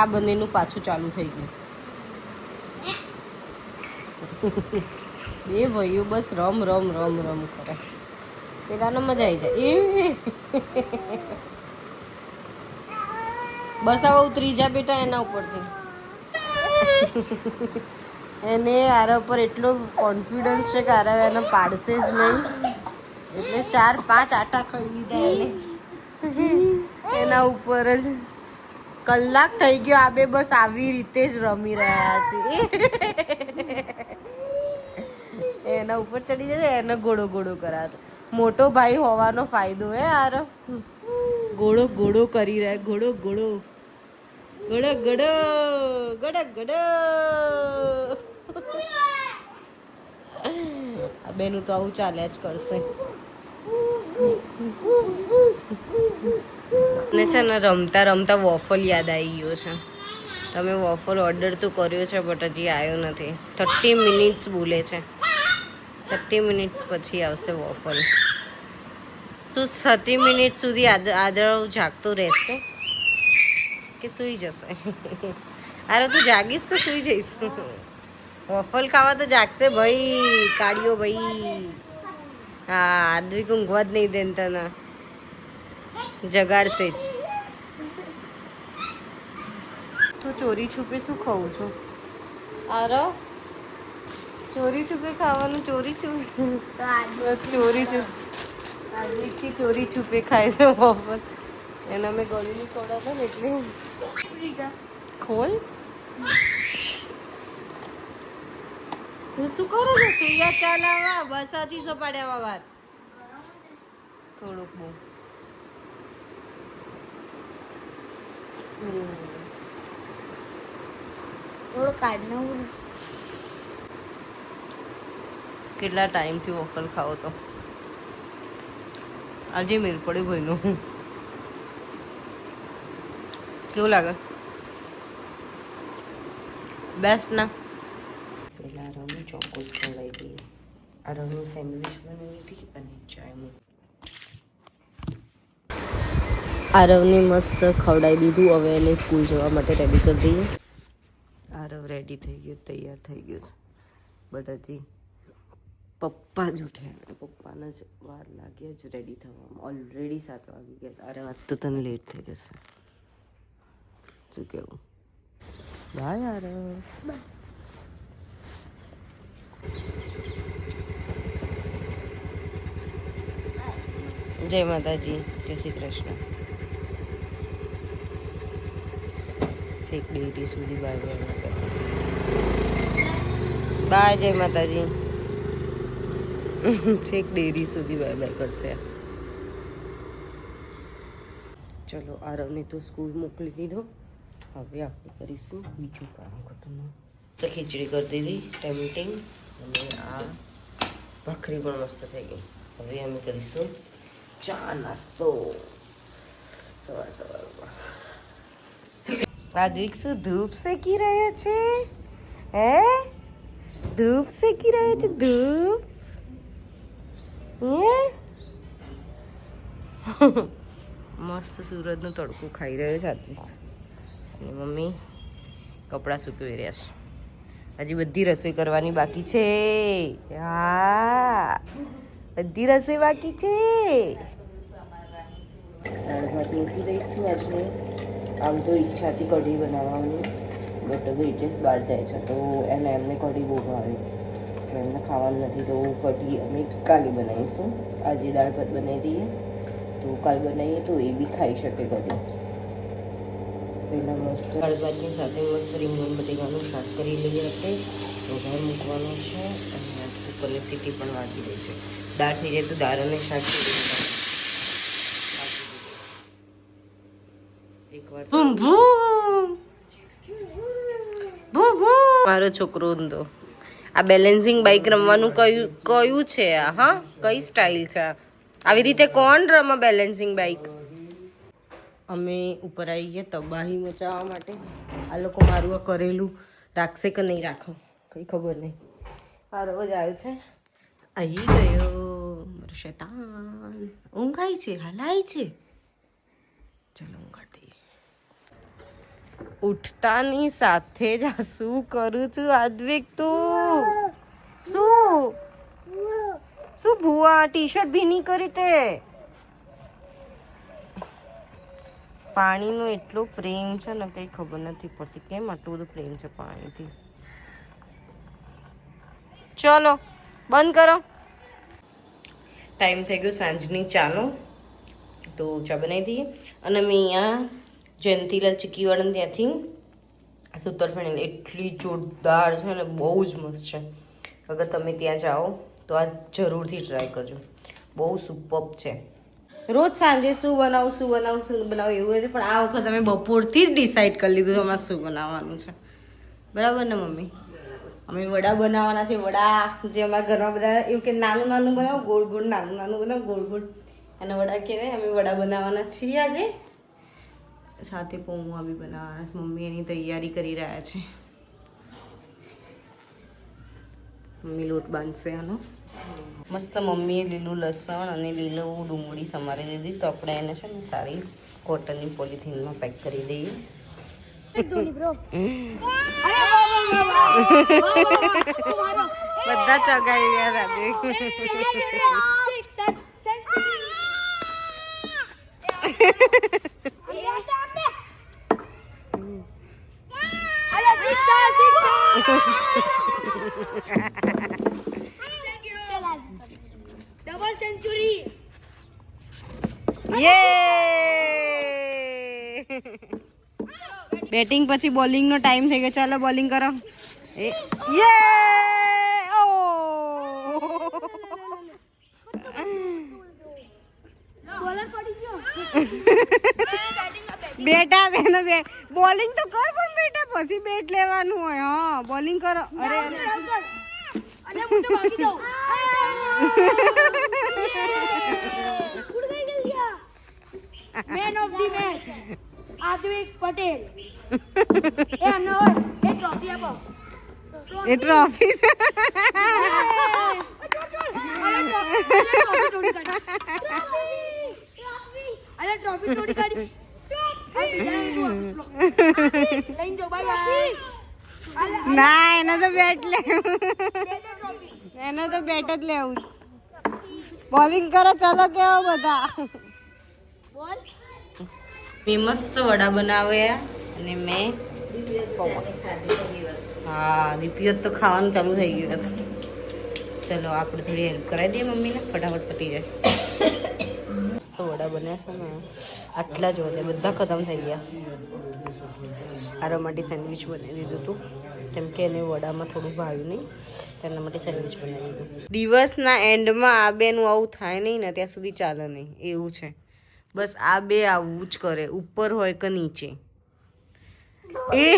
આ બંનેનું પાછું ચાલુ થઈ ગયું. બે ભાઈઓ બસ રમ રમ રમ રમ કરે. પેલાને મજા આવી જાય. એ બસ આવો ઉતરી જા બેટા એના ઉપરથી. એને આરા ઉપર એટલો કોન્ફિડન્સ છે કે આરા એને પાડશે જ નહીં. એટલે ચાર, પાંચ આટા ખાઈ લીધા એને. એના ઉપર જ. કલાક થઈ ગયો, આ બે બસ આવી રીતે જ રમી રહ્યા છે એના ઉપર ચડી જશે, એને ઘોડો ગોળો કરાતો મોટો ભાઈ હોવાનો ફાયદો હે આરો. ઘોડો ગોળો કરી રહ્યા ઘોડો ગોળો. ઘોડો ઘોડો ઘોડો ઘોડો આ બેનું તો આવું ચાલ્યા જ કરશે. ને છે ને રમતા રમતા વોફલ યાદ આવી ગયો છે. તમે વોફલ ઓર્ડર તો કર્યો છે બટ હજી આવ્યો નથી. થર્ટી મિનિટ્સ બોલે છે. થર્ટી મિનિટ્સ પછી આવશે વોફલ શું થર્ટી મિનિટ સુધી આદળ જાગતો રહેશે? કે સૂઈ જશે? અરે તું જાગીશ કે સૂઈ જઈશ? વોફલ ખાવા તો જાગશે ભાઈ, કાઢ્યો ભાઈ. હા આદવિક ઊંઘવા જ નહીં દે ને તને. જગાડશે જ. તું ચોરી છુપે શું ખાઉં છું? આરો? ચોરી છુપે ખાવાનું ચોરી છુપે ચોરી છુપે ચોરી છુપે ખાય છે બપોર એના મેં ગળીની હતા ને એટલે. ખોલ. તું શું કરો છો? ચાલ ચાલાવા બસ હજી સપાડ્યા વાર. થોડુંક બહુ. થોડું કાઢનું કેટલા ટાઈમથી વોફલ ખાવો તો? આજે મેળ પડ્યું ભાઈનું. કેવું લાગે? બેસ્ટ ના? પેલા રમું ચોક્કસ ખવડાવી દઈએ. આ રમું સેન્ડવિચ બનાવી હતી અને ચાય મૂક. આરવને મસ્ત ખવડાવી દીધું. હવે એને સ્કૂલ જવા માટે રેડી કરી દઈએ. આરવ રેડી થઈ ગયો તૈયાર થઈ ગયો છે. બટ હજી પપ્પા જ ઉઠ્યા. પપ્પાને જ વાર લાગ્યા જ રેડી થવામાં. ઓલરેડી સાત વાગી ગયા અરે વાત તો તને લેટ થઈ જશે. શું કેવું? બાય આરવ. જય માતાજી. જય શ્રી કૃષ્ણ. છેક ડેરી સુધી બાય બાય જય માતાજી. છેક ડેરી સુધી બાય બાય કરશે. ચલો, આરવને તો સ્કૂલ મોકલી દીધો. હવે આપણે કરીશું બીજું કામ ખતરનાક તો ખીચડી કરી દીધી ટેમ્પટિંગ અને આ ભાખરી પણ મસ્ત થઈ ગઈ. હવે અમે કરીશું ચા નાસ્તો. સવાર સવારમાં આદિક શું ધૂપ શેકી રહ્યો છે? હે? ધૂપ શેકી રહ્યો છે, ધૂપ? હે? મસ્ત સુરતનો તડકો ખાઈ રહ્યો છે આદિક અને મમ્મી કપડાં સૂકવી રહ્યા છે. હજી બધી રસોઈ કરવાની બાકી છે. હા. બધી રસોઈ બાકી છે. દઈશું આજે આમ તો ઈચ્છા હતી કઢી બનાવવાની બટ વેચેસ બહાર જાય છે. તો એને એમને કઢી બહુ ભાવે. તો એમને ખાવાનું નથી, તો કઢી અમે કાલે બનાવીશું. આજે દાળ ભાત બનાવી દઈએ. તો કાલ બનાવીએ તો એ બી ખાઈ શકે કઢી. પહેલાં મસ્ત દાળ ભાતની સાથે મસ્ત રીંગણ બટેકાનું શાક કરી લઈએ આપણે. વઘાર મૂકવાનો છે. અને કુકરની સીટી પણ વાંચી રહી છે. દાળ થઈ જાય તો દાળ અને શાક બૂમ બૂમ બૂમ બૂમ મારો છોકરો ઊંધો. આ બેલેન્સિંગ બાઇક રમવાનું કયું કયું છે આ હા? કઈ સ્ટાઇલ છે આ? આવી રીતે કોણ રમે બેલેન્સિંગ બાઇક અમે ઉપર આવી ગયા તબાહી મચાવવા માટે. આ લોકો મારું આ કરેલું. રાખશે કે નહીં રાખો? કંઈ ખબર નહીં. આ રોજ આવ્યો છે? આવી ગયો. મારો શેતાન. ઊંઘાય છે હલાય છે. ચલો ઊંઘાડી. ઉઠતાની સાથે જ આ શું કરું છું આદ્વિક તું? શું? શું ભૂવા ટી શર્ટ ભીની કરી તે? પાણીનો એટલો પ્રેમ છે ને કંઈ ખબર નથી પડતી. કેમ આટલું બધું પ્રેમ છે પાણીથી? ચલો, બંધ કરો. ટાઈમ થઈ ગયો સાંજની. ચાનો તો ચા બનાવી દઈએ. અને મેં અહીંયા જયંતીલાલ ચીકીવાળાને ત્યાંથી સૂતરફેણી એટલી જોરદાર છે ને બહુ જ મસ્ત છે. અગર તમે ત્યાં જાઓ તો આ જરૂરથી ટ્રાય કરજો. બહુ સુપર છે. રોજ સાંજે શું બનાવું શું બનાવું શું બનાવું એવું હતું પણ આ વખત અમે બપોરથી જ ડિસાઈડ કરી લીધું અમારે શું બનાવવાનું છે. બરાબર ને, મમ્મી? અમે વડા બનાવવાના છે, વડા. જે અમારા ઘરમાં બધા એવું કે નાનું નાનું બનાવો, ગોળ ગોળ, નાનું નાનું બનાવો, ગોળ ગોળ. અને વડા કહેવાય અમે વડા બનાવવાના છીએ આજે. સાથે પૌવા બી બનાવવાના છે. મમ્મી એની તૈયારી કરી રહ્યા છે. મમ્મી લોટ બાંધશે આનો. મસ્ત મમ્મીએ લીલું લસણ અને લીલું ડુંગળી સમારી દીધી. તો આપણે એને છે ને સારી કોટનની પોલિથીનમાં પેક કરી દઈએ. બધા ચગાઈ ગયા સાથે ડબલ સેન્ચુરી યે બેટિંગ પછી બોલિંગ નો ટાઈમ થઈ ગયો. ચાલો બોલિંગ કરો. એ યે ઓ! બોલર પડી ગયો. બેટા બેનો બે બોલિંગ તો કર પણ બેટા પછી બેટ લેવાનું હોય હા બોલિંગ કરો. અરે અરે. Man of the match Aadvik Patel. A trophy આપો. એ ટ્રોફી અરે ટ્રોફી તોડી કાઢી. ના, એનો તો બેટ લેવું એનો તો બેટ જ લેવું છે બોલિંગ કરો, ચાલો કેવો બધા. મેં મસ્ત વડા બનાવ્યા અને મેં હા દીપીઓ તો ખાવાનું ચાલુ થઈ ગયું. હતું ચલો, આપણે થોડી હેલ્પ કરાવી દઈએ મમ્મીને. ફટાફટ પતી જાય. મસ્ત વડા બન્યા છે ને. આટલા જ વધે બધા ખતમ થઈ ગયા. આરા માટે સેન્ડવિચ બનાવી દીધું હતું કેમ કે એને વડામાં થોડું ભાવ્યું નહીં તેના માટે સેન્ડવિચ બનાવી દીધું. દિવસના એન્ડમાં આ બેનું આવું થાય નહીં ને, ત્યાં સુધી ચાલે નહીં. એવું છે. બસ આ બે આવું જ કરે, ઉપર હોય કે નીચે. એ